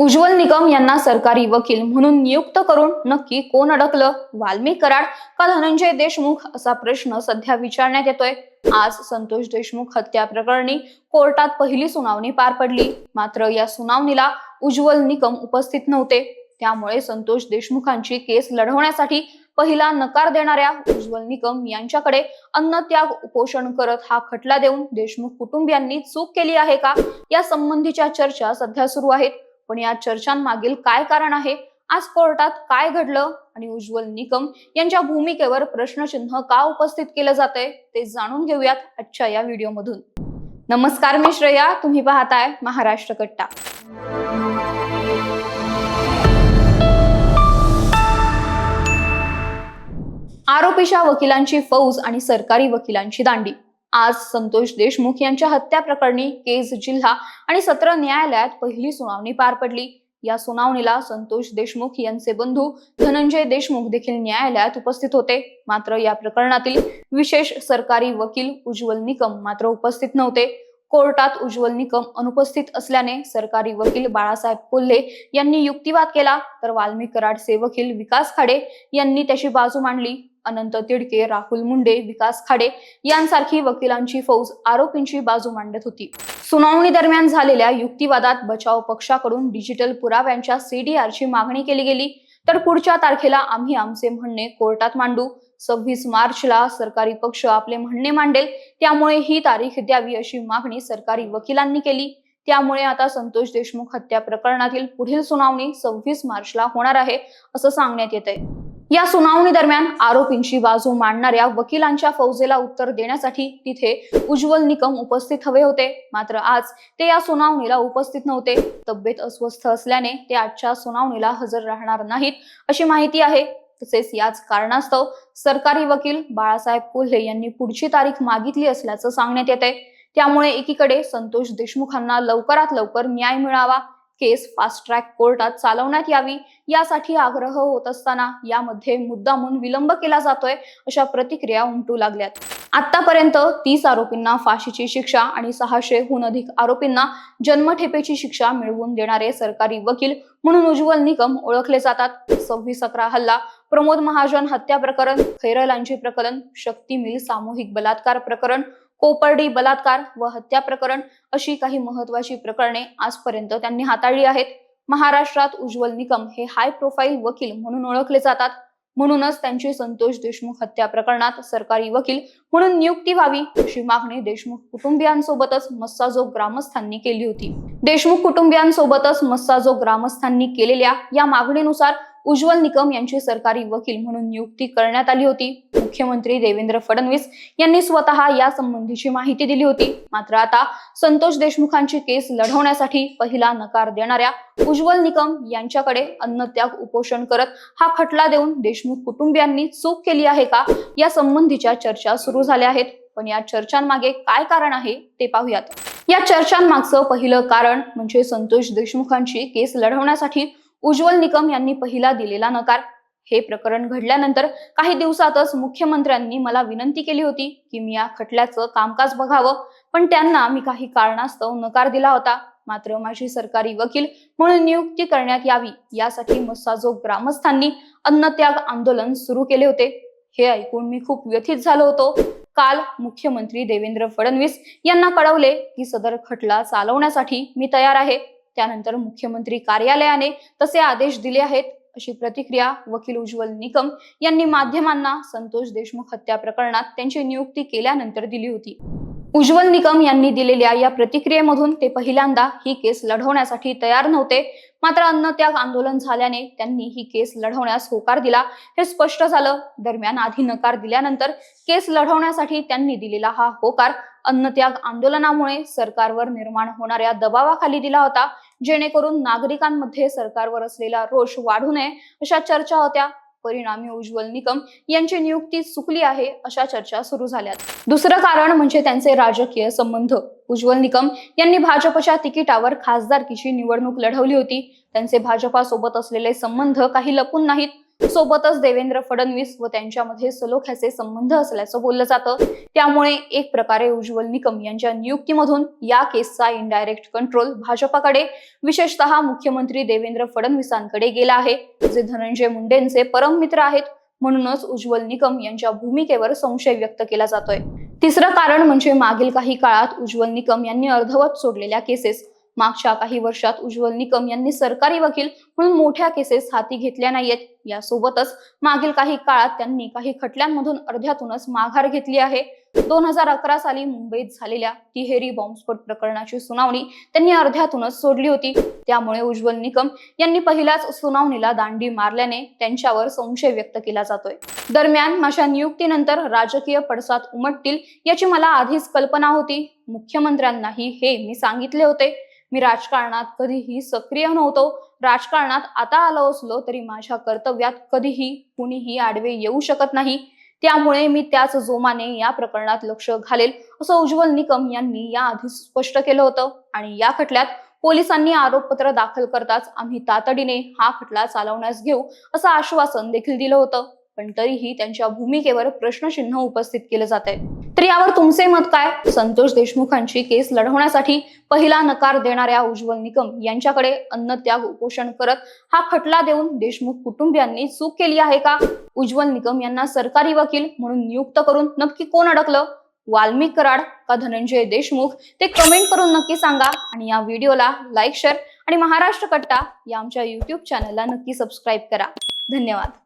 उज्ज्वल निकम यांना सरकारी वकील म्हणून नियुक्त करून नक्की कोण अडकलं? वाल्मिक कराड का धनंजय देशमुख? असा प्रश्न सध्या विचारण्यात येतोय. आज संतोष देशमुख हत्या प्रकरणी कोर्टात पहिली सुनावणी पार पडली. मात्र या सुनावणीला उज्ज्वल निकम उपस्थित नव्हते. त्यामुळे संतोष देशमुखांची केस लढवण्यासाठी पहिला नकार देणाऱ्या उज्ज्वल निकम यांच्याकडे अन्नत्याग उपोषण करत हा खटला देऊन देशमुख कुटुंबियांनी चूक केली आहे का? या संबंधीच्या चर्चा सध्या सुरू आहेत. पण या चर्चांमागील काय कारण आहे? आज कोर्टात काय घडलं? आणि उज्ज्वल निकम यांच्या भूमिकेवर प्रश्नचिन्ह का उपस्थित केलं जातंय? ते जाणून घेऊयात आजच्या या व्हिडिओमधून. नमस्कार मी श्रेया. तुम्ही पाहताय महाराष्ट्र कट्टा. आरोपीच्या वकिलांची फौज आणि सरकारी वकिलांची दांडी. आज संतोष देशमुख यांच्या हत्या प्रकरणी केज जिल्हा आणि सत्र न्यायालयात पहिली सुनावणी पार पडली. या सुनावणीला संतोष देशमुख यांचे बंधू धनंजय देशमुख देखील न्यायालयात उपस्थित होते. मात्र या प्रकरणातील विशेष सरकारी वकील उज्ज्वल निकम मात्र उपस्थित नव्हते. कोर्टात उज्ज्वल निकम अनुपस्थित असल्याने सरकारी वकील बाळासाहेब कोल्हे यांनी युक्तिवाद केला. तर वाल्मिक कराडचे वकील विकास खाडे यांनी त्याची बाजू मांडली. अनंत तिडके राहुल मुंडे विकास खाडे यांसारखी वकिलांची फौज आरोपींची बाजू मांडत होती. सुनावणी दरम्यान झालेल्या युक्तिवादात बचाव पक्षाकडून डिजिटल पुराव्यांच्या सीडीआरची मागणी केली गेली. तर पुढच्या तारखेला आम्ही आमचे म्हणणे कोर्टात मांडू. सव्वीस मार्चला सरकारी पक्ष आपले म्हणणे मांडेल. त्यामुळे ही तारीख द्यावी अशी मागणी सरकारी वकिलांनी केली. त्यामुळे आता संतोष देशमुख हत्या प्रकरणातील पुढील सुनावणी सव्वीस मार्चला होणार आहे असं सांगण्यात येत आहे या सुनावणी दरम्यान आरोपींची बाजू मांडणाऱ्या वकिलांच्या फौजेला उत्तर देण्यासाठी तिथे उज्ज्वल निकम उपस्थित हवे होते. मात्र आज ते या सुनावणीला उपस्थित नव्हते. तब्येत अस्वस्थ असल्याने ते आजच्या सुनावणीला हजर राहणार नाहीत अशी माहिती आहे. तसेच याच कारणास्तव सरकारी वकील बाळासाहेब कोल्हे यांनी पुढची तारीख मागितली असल्याचं सांगण्यात येते. त्यामुळे एकीकडे संतोष देशमुखांना लवकरात लवकर न्याय मिळावा केस फास्ट ट्रॅक कोर्टात चालवण्यात यावी यासाठी आग्रह होत असताना यामध्ये मुद्दामून विलंब केला जातोय अशा प्रतिक्रिया उमटू लागल्यात. आतापर्यंत तीस आरोपींना फाशीची शिक्षा आणि सहाशेहून अधिक आरोपींना जन्मठेपेची शिक्षा मिळवून देणारे सरकारी वकील म्हणून उज्ज्वल निकम ओळखले जातात. सव्वीस अकरा हल्ला प्रमोद महाजन हत्या प्रकरण खैरलांची प्रकरण शक्ती मिल सामूहिक बलात्कार प्रकरण कोपर्डी बलात्कार व हत्या प्रकरण अशी काही महत्वाची प्रकरणे आजपर्यंत त्यांनी हाताळली आहेत. महाराष्ट्रात उज्ज्वल निकम हे हाय प्रोफाईल वकील म्हणून ओळखले जातात. म्हणूनच त्यांची संतोष देशमुख हत्या प्रकरणात सरकारी वकील म्हणून नियुक्ती व्हावी अशी मागणी देशमुख कुटुंबियांसोबतच मस्साजोग ग्रामस्थांनी केली होती. देशमुख कुटुंबियांसोबतच मस्साजोग ग्रामस्थांनी केलेल्या या मागणीनुसार उज्ज्वल निकम यांची सरकारी वकील म्हणून नियुक्ती करण्यात आली होती. मुख्यमंत्री देवेंद्र फडणवीस यांनी स्वतः या संबंधीची माहिती दिली होती. मात्र आता संतोष देशमुखांची केस लढवण्यासाठी पहिला नकार देणाऱ्या उज्ज्वल निकम यांच्याकडे अन्नत्याग उपोषण करत हा खटला देऊन देशमुख कुटुंबियांनी चूक केली आहे का? या संबंधीच्या चर्चा सुरू झाल्या आहेत. पण या चर्चांमागे काय कारण आहे ते पाहूयात. या चर्चांमागचं पहिलं कारण म्हणजे संतोष देशमुखांची केस लढवण्यासाठी उज्ज्वल निकम यांनी पहिला दिलेला नकार. हे प्रकरण घडल्यानंतर काही दिवसातच मुख्यमंत्र्यांनी मला विनंती केली होती की मी या खटल्याचं कामकाज बघावं. पण त्यांना मी काही कारणास्तव नकार दिला होता. मात्र माझी सरकारी वकील म्हणून नियुक्ती करण्यात यावी यासाठी मस्साजोग ग्रामस्थांनी अन्नत्याग आंदोलन सुरू केले होते. हे ऐकून मी खूप व्यथित झालो होतो. काल मुख्यमंत्री देवेंद्र फडणवीस यांना कळवले की सदर खटला चालवण्यासाठी मी तयार आहे. त्यानंतर मुख्यमंत्री कार्यालयाने तसे आदेश दिले आहेत अशी प्रतिक्रिया वकील उज्ज्वल निकम यांनी माध्यमांना संतोष देशमुख हत्या प्रकरणात त्यांची नियुक्ती केल्यानंतर दिली होती. उज्ज्वल निकम यांनी दिलेल्या या प्रतिक्रियेमधून ते पहिल्यांदा ही केस लढवण्यासाठी तयार नव्हते मात्र अन्नत्याग आंदोलन झाल्याने त्यांनी ही केस लढवण्यास होकार दिला. हे स्पष्ट झालं. दरम्यान आधी नकार दिल्यानंतर केस लढवण्यासाठी त्यांनी दिलेला हा होकार अन्नत्याग आंदोलनामुळे सरकारवर निर्माण होणाऱ्या दबावाखाली दिला होता. जेणेकरून नागरिकांमध्ये सरकारवर असलेला रोष वाढू नये अशा चर्चा होत्या. परिणामी उज्ज्वल निकम यांची नियुक्ती चुकली आहे अशा चर्चा सुरू झाल्यात. दुसरं कारण म्हणजे त्यांचे राजकीय संबंध. उज्ज्वल निकम यांनी भाजपच्या तिकिटावर खासदारकीची निवडणूक लढवली होती. त्यांचे भाजपासोबत असलेले संबंध काही लपून नाहीत. सोबतच देवेंद्र फडणवीस व त्यांच्यामध्ये सलोख्याचे संबंध असल्याचं बोललं जातं. त्यामुळे एक प्रकारे उज्ज्वल निकम यांच्या नियुक्तीमधून या केसचा इनडायरेक्ट कंट्रोल भाजपाकडे विशेषतः मुख्यमंत्री देवेंद्र फडणवीसांकडे गेला आहे. जे धनंजय मुंडेंचे परम मित्र आहेत म्हणूनच उज्ज्वल निकम यांच्या भूमिकेवर संशय व्यक्त केला जातोय. तिसरं कारण म्हणजे मागील काही काळात उज्ज्वल निकम यांनी अर्धवट सोडलेल्या केसेस. मागच्या काही वर्षात उज्ज्वल निकम यांनी सरकारी वकील म्हणून मोठ्या केसेस हाती घेतल्या नाहीयेत. यासोबतच मागील काही काळात त्यांनी काही खटल्यांमधून अर्ध्यातूनच माघार घेतली आहे. दोन हजार अकरा साली मुंबईत झालेल्या तिहेरी बॉम्बस्फोट प्रकरणाची सुनावणी त्यांनी अर्ध्यातूनच सोडली होती. त्यामुळे उज्ज्वल निकम यांनी पहिल्याच सुनावणीला दांडी मारल्याने त्यांच्यावर संशय व्यक्त केला जातोय. दरम्यान माझ्या नियुक्तीनंतर राजकीय पडसाद उमटतील याची मला आधीच कल्पना होती. मुख्यमंत्र्यांनाही हे मी सांगितले होते. मी राजकारणात कधीही सक्रिय नव्हतो. राजकारणात आता आलो असलो तरी माझ्या कर्तव्यात कधीही कुणीही आडवे येऊ शकत नाही. त्यामुळे मी त्याच जोमाने या प्रकरणात लक्ष घालेल असं उज्ज्वल निकम यांनी याआधी स्पष्ट केलं होतं. आणि या खटल्यात पोलिसांनी आरोपपत्र दाखल करताच आम्ही तातडीने हा खटला चालवण्यास घेऊ असं आश्वासन देखील दिलं होतं. पण तरीही त्यांच्या भूमिकेवर प्रश्नचिन्ह उपस्थित केलं जात आहे तर यावर तुमचे मत काय? संतोष देशमुखांची केस लढवण्यासाठी पहिला नकार देणाऱ्या उज्ज्वल निकम यांच्याकडे अन्नत्याग उपोषण करत हा खटला देऊन देशमुख कुटुंबियांनी चूक केली आहे का? उज्ज्वल निकम यांना सरकारी वकील म्हणून नियुक्त करून नक्की कोण अडकलं? वाल्मिक कराड का धनंजय देशमुख? ते कमेंट करून नक्की सांगा आणि या व्हिडिओला लाईक शेअर आणि महाराष्ट्र कट्टा या आमच्या युट्यूब चॅनलला नक्की सबस्क्राईब करा. धन्यवाद.